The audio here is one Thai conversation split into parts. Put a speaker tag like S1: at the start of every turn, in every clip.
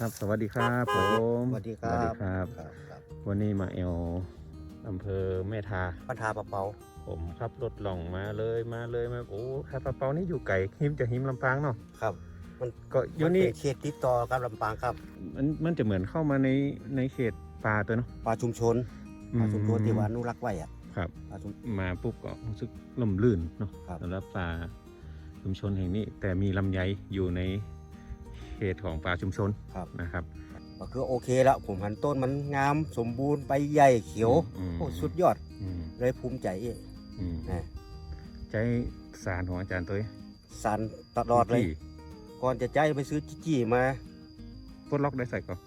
S1: ครับ สวัสดีครับผม
S2: สวัสดีครับ
S1: สวัสดีครับ
S2: ครับครับ
S1: วันนี้มาเอลอำเภอแม่ทา
S2: ปัญหาปะเปา
S1: ผมขับรถหล่องมาเลยมาเลยมาโอ้คาปาเปานี่อยู่ไก่หิมจะหิมลำปางเนาะ
S2: ครับ มัน
S1: ก็อยู่นี่
S2: มัเป็เขตติดต่อกับลำปางครับ
S1: มันมันจะเหมือนเข้ามาในในเขตป่าตัวเนาะ
S2: ป่าชุมชนป่าชุมชนที่ว่าอนุรักษ์ไว้อะ
S1: ครับ
S2: ป่าชุม
S1: มาปุ๊บก็รู้สึกล่มลื่นเนาะ
S2: ครับ
S1: สำหรับป่าชุมชนแห่งนี้ แต่มีลำไยอยู่ใน เขตของป่าชุมชน
S2: ครับ
S1: นะครับ
S2: ก็คือโอเคแล้วผมหันต้นมันงามสมบูรณ์ใบใหญ่เขียว
S1: อืม
S2: โอ้สุดยอด
S1: อืม
S2: เลยภูมิใจเอ้
S1: อืม
S2: นะ
S1: ใจสารของอาจารย์ตัวเอง
S2: สันตลอดเลย
S1: ที่
S2: ก่อนจะใจไปซื้อจิจี้มา
S1: ปลดล็อกได้ใส่ก่อน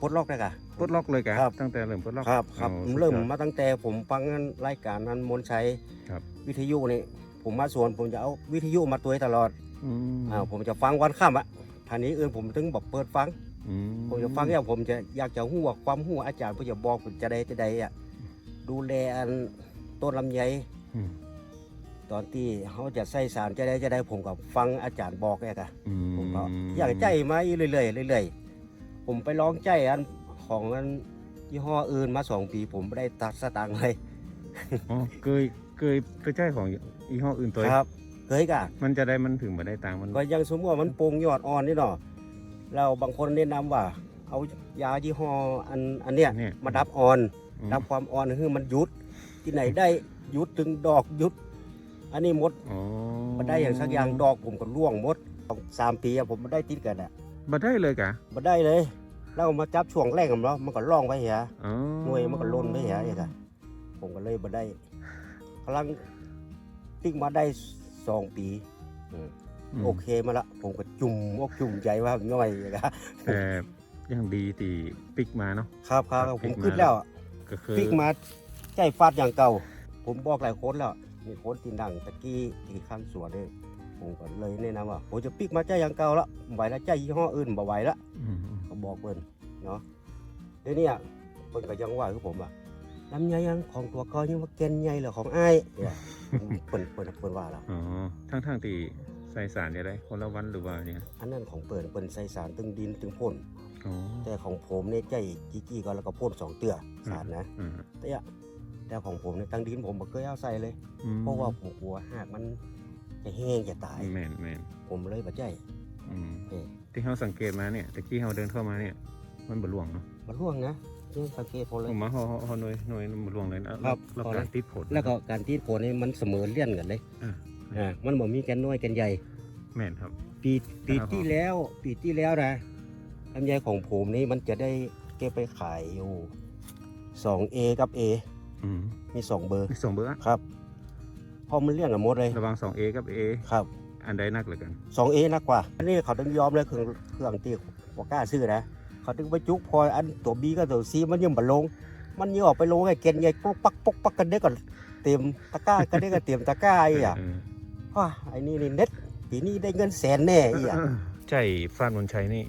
S2: ปลดล็อกได้กะ
S1: ปลดล็อกเลยกะ
S2: ครับ
S1: ตั้งแต่เริ่มปลดล็อก
S2: ครับครับ
S1: โอ้
S2: ผมเริ่ม
S1: สุดยอด
S2: มาตั้งแต่ผมฟังรายการนั้นมนต์ชัย
S1: ครับ
S2: วิทยุนี่ผมมาสวนผมจะเอาวิทยุมาตัวให้ตลอด
S1: อืม
S2: อ่าผมจะฟังวันค่ำอะ ท่านี้อื่นผมถึงบอกเปิดฟัง
S1: อื
S2: ผมจะฟังอย่างผมจะอยากจะหู้ว่าความหู้อาจารย์ผมจะบอกผมจะได้จะได้อะดูแลอันต้นลำไย
S1: อืม
S2: ตอนที่เขาจะใส่สารจะได้จะได้ผมก็ฟังอาจารย์บอกแกอะ
S1: อื
S2: ผมก็อยากใจมาเรื่อยๆเรื่อยๆผมไปลองใจอันของอันยี่ห้ออื่นมาสองปี ผมไม่ได้ตัดสตางค์เลย
S1: อ๋อเคยเคยไปใช้ของยี่ห้ออื่นตัวเอง
S2: ครับ เคยกะ
S1: มันจะได้มันถึงมาได้ตังค์มัน
S2: ก็ยังสมมติว่ามันโปร่งยอดอ่อนนี่เนาะแล้วบางคนแนะนำว่า เอายายี่ห้ออันอันเนี้ย
S1: เนี่ย
S2: มาดับอ่อน
S1: อืม
S2: ดับความอ่อนคือมันหยุดที่ไหนได้หยุดถึงดอกหยุด อันนี้หมด
S1: อ๋อ
S2: มันได้อย่างสักอย่างดอกผมก็ร่วงหมดต้องสามปีอะผมไม่ได้ติดกันอะ
S1: มาได้เลยกะ
S2: มาได้เลยแล้วมาจับช่วงแรกกับเรามันก็ล่องไปเหีย
S1: อ๋อ
S2: หน่วยมันก็ล่นไปเหียเองอะผมก็เลยมาได้กำลังติ๊กมาได้ สองปีอืม
S1: ม
S2: โอเคมาละ ผมก็จุ่มอกจุ่มใจว่าง่อยอย่างเงี้ย
S1: แต่ยังดีตีปิกมาเนาะ
S2: ครับครับ
S1: ครับ
S2: ผม
S1: พลิกมา
S2: ขึ้นแล้วอะ
S1: ก็คือ
S2: พลิกมาใจฟาดอย่างเก่า ผมบอกหลายคนแล้วมีคนที่นั่งตะกี้ที่ข้างสวนเลยผมก็เลยแนะนำว่าผมจะพลิกมาใจอย่างเก่าละบ่ไหวแล้วใจยี่ห้ออื่นบ่ไหวละ
S1: อืมอืม
S2: ก็บอกเพิ่นเนาะเดี๋ยวนี้อะเพิ่นก็ยังว่าคือผมอะ ลำไยยังของตัวก็ยังว่าแกนใหญ่เหรอของอ้ายเนี่ยเพิ่นเพิ่นเพิ่นว่าแล้ว
S1: อ๋อทั้งทั้งๆตีใส่สารเนี่ยได้คนละวันหรือว่าเนี่ย
S2: อันนั้นของเปิ่นเปิ่นใส่สารตึงดินตึงพ่น
S1: อ๋อ
S2: แต่ของผมเนี่ยใจจี้จี้ก็แล้วก็พ่นสองเตือสารนะ
S1: อืม
S2: แต่อะแต่ของผมเนี่ยตั้งดินผมบ่เคยเอาใส่เลย
S1: อืม
S2: เพราะว่าผมกลัวหากมันจะแห้งจะตาย
S1: แม่นแม่น
S2: ผมเลยบ่ใจ
S1: อืม
S2: เอ้ย
S1: ที่เขาสังเกตมาเนี่ยตะกี้เขาเดินเข้ามาเนี่ย มันบหลวงเนาะ
S2: มันร่วงนะนี่สังเกตผมเลย
S1: ผมมาเขาเขาเขาหน่วยหน่วยบหลวงเลยนะครับ แล้ว
S2: พอ
S1: การ
S2: แล้ว
S1: ติดผล
S2: แล้วก็การที่ผลนี่มันเสมอเลี่ยนกันเลย
S1: อ่า
S2: อ่ามันบ่มีแกนน้อยแกนใหญ่
S1: แม่นครับ
S2: ปีปี
S1: ครับ
S2: ที่แล้วปีที่แล้วนะลำไยของผมนี่มันจะได้เก็บไปขายอยู่ 2A กับ A
S1: อืม
S2: มี 2 เบอร์
S1: มีสองเบอร์อะ
S2: ครับเพอมันเลี่ยงกันหมดเลย
S1: ระหว่าง 2A กับ A
S2: ครับ
S1: อันใดนักเหลือกัน
S2: 2A นักกว่าอันนี้เขาต้องยอมเลยเครื่องเครื่องตีบ่กล้าซื้อนะ เขาถึงไปจุกพออันตัว B กับตัว C มันยังบ่ลง มันยังออกไปลงไอ้เกณฑ์ใหญ่ปกปักปกปักกันได้ก่อนเต็มตะกร้ากันได้ก็เต็มตะกร้าอีอะ
S1: เออ
S2: ว้าไอ้นี่นี่เน็ตปีนี้ได้เงินแสนแน่อีอะ
S1: ใจฟ้านมนชัยนี่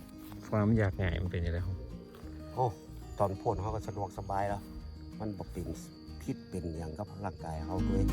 S1: ความอยากง่ายมันเป็นยังไงครับ
S2: โอ้ตอนพ่นเขาก็สะดวกสบายแล้ว มันบอกเป็นพิษเป็นอย่างกับร่างกายเขาด้วย